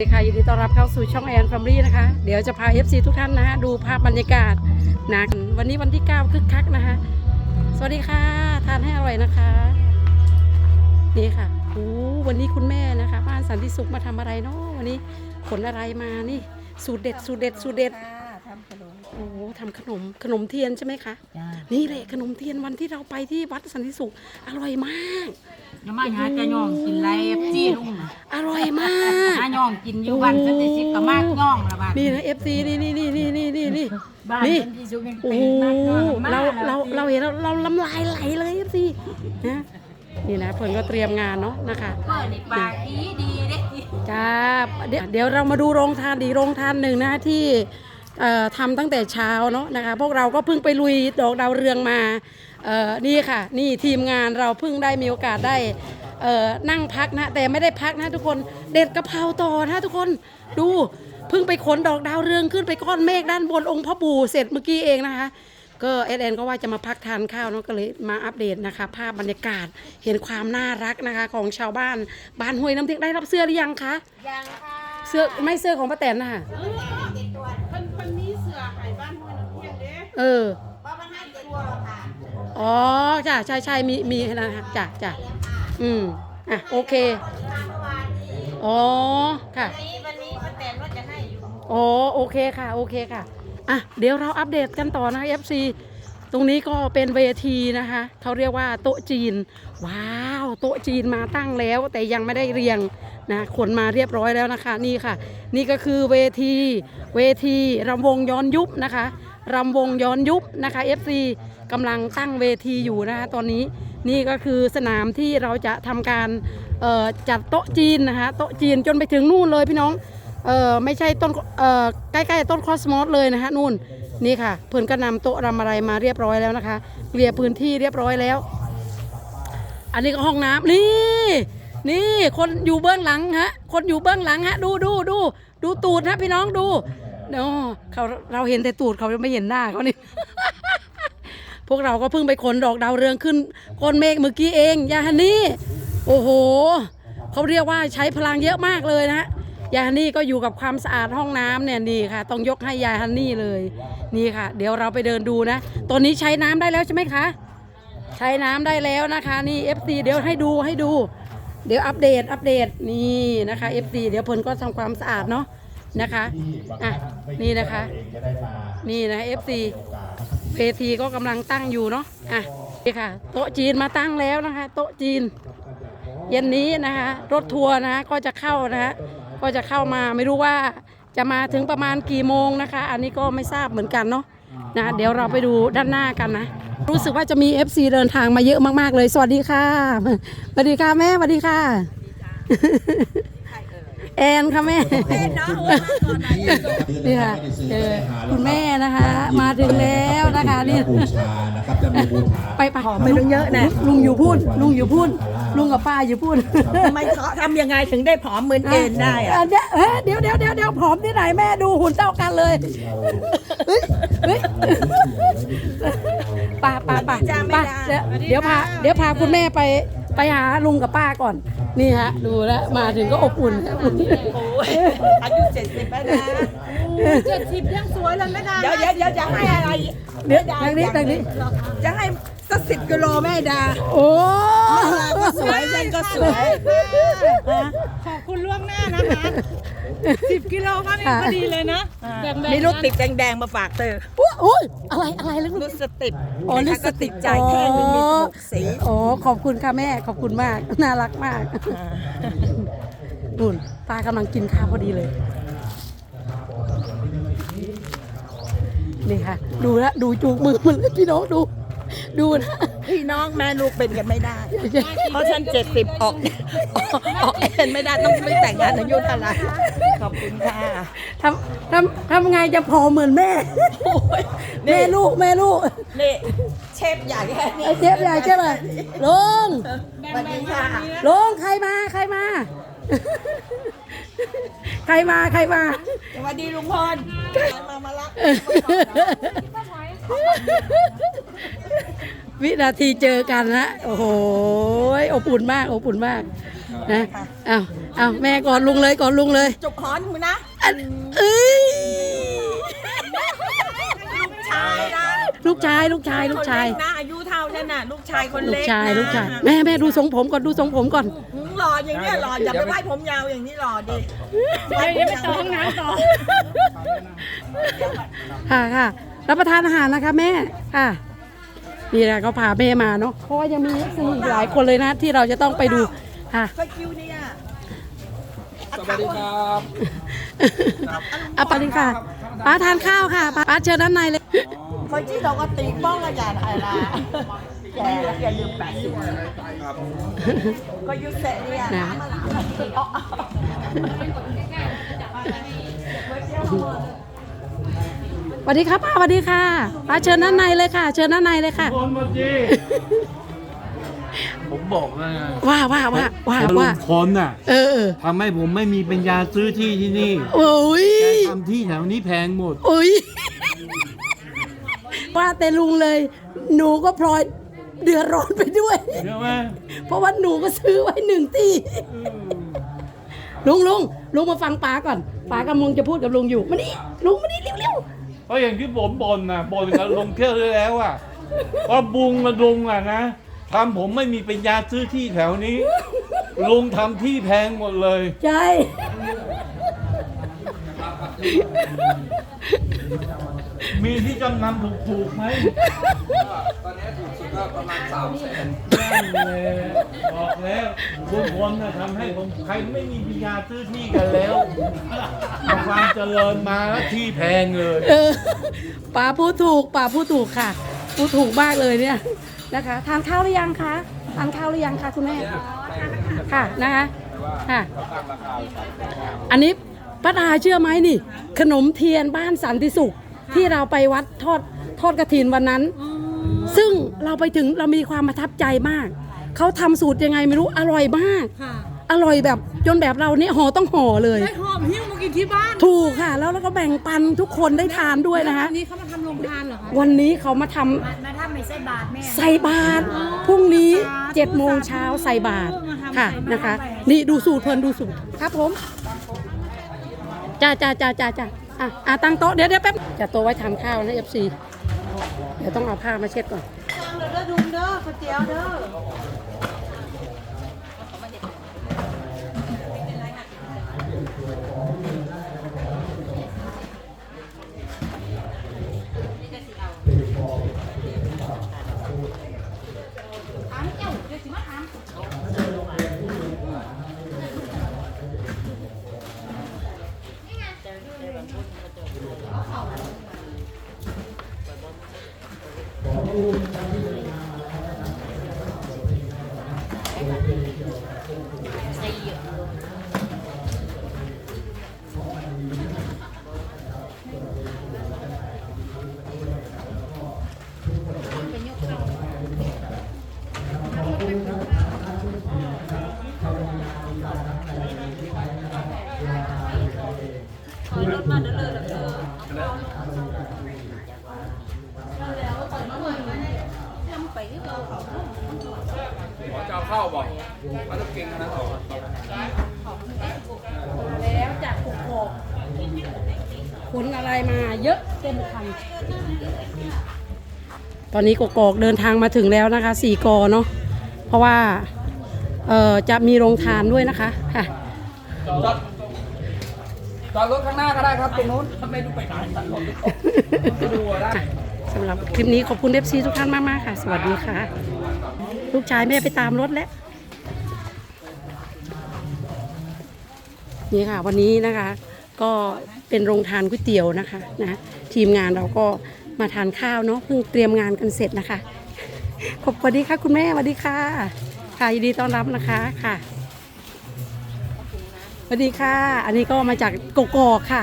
สวัสดีค่ะยินดีต้อนรับเข้าสู่ช่องแอนฟมลี่นะคะ เดี๋ยวจะพา FC ทุกท่านนะฮะดูภาพบรรยากาศนะวันนี้วันที่ 9 คึกคักนะคะ สวัสดีค่ะ ทานให้อร่อยนะคะ นี่ค่ะโอ้วันนี้คุณแม่นะคะ บ้านสันติสุขมาทำอะไรเนาะวันนี้ขนอะไรมานี่ สูตรเด็ดสูตรเด็ดสูตรเด็ด ทำขนมขนมเทียนใช่ไหมคะจ้านี่แหละขนมเทียนวันที่เราไปที่วัดสันติสุขอร่อยมากน้ำมันหาจะย่องกินไรจี้ลุงอร่อยมาก หาย่องกินอยู่บ้านสันติสิกก็มากย่องละบ้านนี่นะเอฟซีนี่นี่นี่นี่นี่นี่นี่ บ้านนี่ สันติสุขยังโอ้เป็นมากย่องมกเราเราแล้วเราเห็นแล้วเราลำลายไหลเลยเอฟซีนะนี่นะเพิ่นก็เตรียมงานเนาะนะคะเปิดในปากดีดีเด้จ้าเดี๋ยวเดี๋ยวเรามาดูโรงทานดีโรงทานหนึ่งนะที่เอ่อ ทำตั้งแต่เช้าเนาะนะคะ พวกเราก็เพิ่งไปลุยดอกดาวเรืองมาเอ่อนี่ค่ะ นี่ทีมงานเราเพิ่งได้มีโอกาสได้เอ่อนั่งพักนะ แต่ไม่ได้พักนะทุกคนเด็ดกะเพราต่อนะทุกคนดูเพิ่งไปขนดอกดาวเรืองขึ้นไปก้อนเมฆด้านบนองค์พ่อปู่เสร็จเมื่อกี้เองนะคะ ก็เอสเอ็นก็ว่าจะมาพักทานข้าวเนาะก็เลยมาอัปเดตนะคะ ภาพบรรยากาศเห็นความน่ารักนะคะ ของชาวบ้านบ้านห้วยน้ำเทียงได้รับเสื้อหรือยังคะยังค่ะเสื้อไม่เสื้อของป้าแตนนะคะ เพียงเด้เออว่ามันให้ตัวค่ะอ๋อจ้ะใช่ใช่มีมีนะคะจ้ะจ้ะอืมอะโอเคอ๋อค่ะวันนี้ป้าแตนว่าจะให้อยู่อ๋อโอเคค่ะ โอเคค่ะอะเดี๋ยวเราอัปเดตกันต่อนะคะ FC ตรงนี้ก็เป็นเวทีนะคะเขาเรียกว่าโต๊ะจีน ว้าว โต๊ะจีนมาตั้งแล้ว แต่ยังไม่ได้เรียงนะขนมาเรียบร้อยแล้วนะคะนี่ค่ะ นี่ก็คือเวที เวทีรำวงย้อนยุบนะคะรำวงย้อนยุบนะคะ FC กำลังตั้งเวทีอยู่นะคะตอนนี้นี่ก็คือสนามที่เราจะทำการจัดโต๊ะจีนนะคะโต๊ะจีนจนไปถึงนู่นเลยพี่น้องออไม่ใช่ต้นใกล้ๆต้นคอสมอสเลยนะฮะนู่น นี่ค่ะ เพื่อนก็นำโต๊ะรำอะไรมาเรียบร้อยแล้วนะคะเคลียร์พื้นที่เรียบร้อยแล้ว อันนี้ก็ห้องน้ำนี่ นี่คนอยู่เบื้องหลังฮะ คนอยู่เบื้องหลังฮะ ดูดูดูดูตูดนะพี่น้องดูเนาะเขาเราเห็นแต่ตูดเขาไม่เห็นหน้าเขานี่พวกเราก็เพิ่งไปขนดอกดาวเรืองขึ้นก้นเมฆเมื่อกี้เองยาฮันนี่ โอ้โห เขาเรียกว่าใช้พลังเยอะมากเลยนะฮะ ยาฮันนี่ก็อยู่กับความสะอาดห้องน้ำเนี่ยนี่ค่ะ ต้องยกให้ยาฮันนี่เลยนี่ค่ะ เดี๋ยวเราไปเดินดูนะตอนนี้ใช้น้ำได้แล้วใช่ไหมคะ ใช้น้ำได้แล้วนะคะ นี่ FC เดี๋ยวให้ดูให้ดู เดี๋ยวอัปเดตอัปเดตนี่นะคะ FC เดี๋ยวเพิ่นก็ทำความสะอาดเนาะนะคะอะนี่นะคะ นี่นะ FC เวทีก็กำลังตั้งอยู่เนาะอะนี่ค่ะ โต๊ะจีนมาตั้งแล้วนะคะ โต๊ะจีน เย็นนี้นะคะ รถทัวร์นะก็จะเข้านะฮะ ก็จะเข้ามาไม่รู้ว่าจะมาถึงประมาณกี่โมงนะคะ อันนี้ก็ไม่ทราบเหมือนกันเนาะนะเดี๋ยวเราไปดูด้านหน้ากันนะ รู้สึกว่าจะมี FC เดินทางมาเยอะมากๆเลย สวัสดีค่ะสวัสดีค่ะแม่สวัสดีค่ะ แอนค่ะแม่นี่ค่ะเจอคุณแม่นะคะ มาถึงแล้วนะคะนี่บูชานะครับจะมีบูชาไปไปไม่ต้องเยอะนะลุงอยู่พูดลุงอยู่พูดลุงกับป้าอยู่พูดทำไมเขาทำยังไงถึงได้ผอมเหมือนเกณฑ์ได้อะเดี๋ยวเอ้ยเดี๋ยวเดี๋ยวเดี๋ยวเดี๋ยวผอมที่ไหนแม่ดูหุ่นเท่ากันเลยเฮ้ยเฮ้ยป้าป้าป้าป้าเดี๋ยวเดี๋ยวพาเดี๋ยวพาคุณแม่ไปไปหาลุงกับป้าก่อน นี่ฮะ ดูแล้วมาถึงก็อบอุ่นอุ่นโอ้ยอายุเจ็ดสิบแล้วนะเจ็ดสิบยังสวยเลยแม่ดาเดี๋ยวเดี๋ยวเดี๋ยวจะให้อะไรเดี๋ยวทางนี้ทางนี้จะให้สักสิบกิโลแม่ดา โอ้เราก็สวยเส้นก็สวยขอบคุณล่วงหน้านะคะสิบกิโลก็นี่พอดีเลยนะแบ่งๆมีลูกติดแดงๆมาฝากเธอโอ้ยอะไรอะไรแล้วลูกสติปอ๋อลิปสติกใจแท่งหนึงมีหกสีโอ้ขอบคุณค่ะแม่ขอบคุณมาก น่ารักมากนุ่นป้ากำลังกินข้าวพอดีเลย นี่ค่ะ ดูแลวดูจูงมือมันเลยพี่น้องดู ดูนะพี่น้องแม่ลูกเป็นกันไม่ได้ เพราะฉันเจ็ดสิบออกออกออกเอ็นไม่ได้ต้องไม่แต่งงานอายุเท่าไหร่ขอบคุณค่ะทำทำทำไงจะพอเหมือนแม่แม่ลูกแม่ลูกนี่เชฟใหญ่แค่นี้ไอ้เจ็บใหญ่ใช่ไหมลุงสวัสดีค่ะลุงใครมาใครมา ใครมาใครมาสวัสดีลุงพลมามารัก วินาทีเจอกันนะโอ้โหอบอุ่นมากอบอุ่นมากนะเอาเอาแม่ก่อนลุงเลยก่อนลุงเลยจุกหอนมึงนะอันเอ้ยชายนะลูกชายลูกชายลูกชายคนเล็นะอายุเท่านั่นน่ะลูกชายคนลูกเล็กชายนะลูกชายแม่แม่ดูทรงผมก่อนดูทรงผมก่อนหืมหล่ออย่างเนี้ยหล่ออย่าไปไว้ผมยาวอย่างนี้หล่อดิเดี๋ยวไปต่อห้องน้ำต่อค่ะค่ะรับประทานอาหารนะคะแม่ค่ะ นี่แหละก็พาแม่มาเนาะเพราะว่ายังมีซีอีกหลายคนเลยนะที่เราจะต้องไปดูค่ะเคยคิวเนี่ยสวัสดีครับอาปาลินค่ะป้าทานข้าวค่ะป้าเชิญด้านในเลยเคยที่เราก็ตีป้องกันอย่างไรล่ะแกอย่าลืมแปดสิบก็ยุดเสร็จเนี่ยนะน้ำมาหลามแบบนี้อ๋อ สวัสดีครับป้าสวัสดีค่ะป้าเชิญด้านในเลยค่ะ เชิญด้านในเลยค่ะ คนมาจีผมบอกแล้วไงว่าว่าว่าว่าถ้าลุว่างพลน่ะเออเออทำให้ผมไม่มีปัญญาซื้อที่ที่นี่โอ้ยแกทำที่แถวนี้แพงหมด โอ้ยว่าแต่ลุงเลย หนูก็พลอยเดือดร้อนไปด้วยใช่ไหมเพราะว่าหนูก็ซื้อไว้หนึ่งที่ ลุงลุงลุงมาฟังป๋าก่อนป๋ากำลังจะพูดกับลุงอยู่มานี่ลุงมานี่เร็ว เพราะอย่างที่ผมบ่นนะบ่นกับลงเที่ยวที่แล้วอะว่าบุงกับลุงอะนะทำผมไม่มีปัญญาซื้อที่แถวนี้ ลุงทำที่แพงหมดเลย ใช่ มีที่จำนำถูกๆไหมตอนนี้ถูกสุดก็ประมาณสามแสนนั่นเลยบอกแล้วลุงพลน่ะทำให้ผมใครไม่มีปัญญาซื้อที่กันแล้วเอาความเจริญมาแล้วที่แพงเลยเออป๋าพูดถูกป๋าพูดถูกค่ะพูดถูกมากเลยเนี่ยนะคะ ทานข้าวหรือยังคะทานข้าวหรือยังคะคุณแม่ค่ะนะคะค่ะอันนี้ป้าดาเชื่อไหมนี่ ขนมเทียนบ้านสันติสุข ที่เราไปวัดทอดทอดกระถินวันนั้น ซึ่งเราไปถึงเรามีความประทับใจมาก เขาทำสูตรยังไงไม่รู้อร่อยมาก ค่ะอร่อยแบบจนแบบเราเนี่ยห่อต้องห่อเลย ได้หอมหิ้วมากินที่บ้านถูกค่ะ แล้วเราก็แบ่งปันทุกคนได้ทานด้วยนะคะ อันนี้เขามาทำโรงทานเหรอคะวันนี้เขามาทำมาทำไม่ใส่บาทแม่ ใส่บาตรพรุ่งนี้เจ็ดโมงเช้าใส่บาตรค่ะนะคะ นี่ดูสูตรเพลินดูสูตรครับผมจ้าจ้าจ้าจ้าจ้า อะอะตั้งโต๊ะเดี๋ยวเดี๋ยวแป๊บจะโต๊ะไว้ทานข้าวนะเอฟซีเดี๋ยวต้องเอาผ้ามาเช็ดก่อนเด้อดุมเด้อก๋วยเตี๋ยวเด้อ แล้วจากกุกอกขนอะไรมาเยอะเต็มคันตอนนี้กกอกเดินทางมาถึงแล้วนะคะสี่กอเนาะเพราะว่าเออจะมีโรงทานด้วยนะคะค่ะ อดรถข้างหน้าก็ได้ครับตรงนู้นไม่รู้ไปไหนตัดรถไปดูได้สำหรับคลิปนี้ขอบคุณเอฟซีทุกท่านมากๆค่ะ สวัสดีค่ะ ลูกชายแม่ไปตามรถแล้วนี่ค่ะ วันนี้นะคะ ก็เป็นโรงทานก๋วยเตี๋ยวนะคะนะทีมงานเราก็มาทานข้าวเนาะเพิ่งเตรียมงานกันเสร็จนะคะขอบสวัสดีค่ะคุณแม่สวัสดีค่ะ ค่ะยินดีต้อนรับนะคะค่ะ สวัสดีค่ะ อันนี้ก็มาจากกกอกค่ะ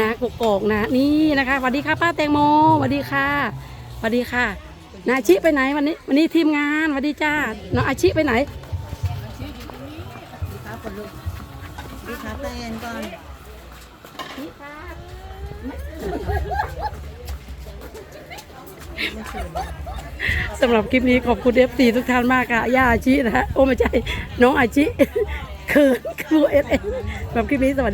นะกกอกนะ นี่นะคะสวัสดีค่ะป้าแตงโมสวัสดีค่ะสวัสดีค่ะนาอาชิไปไหนวันนี้ วันนี้ทีมงานสวัสดีจ้าน้องอาชิไปไหนดีครับแฟนก่อนสำหรับคลิปนี้ขอบคุณเอฟซีทุกท่านมากค่ะย่าอาชินะฮะโอ้ไม่ใช่น้องอาชิ เขินครูเอสเอ็นแบบคลิปนี้สวัสดี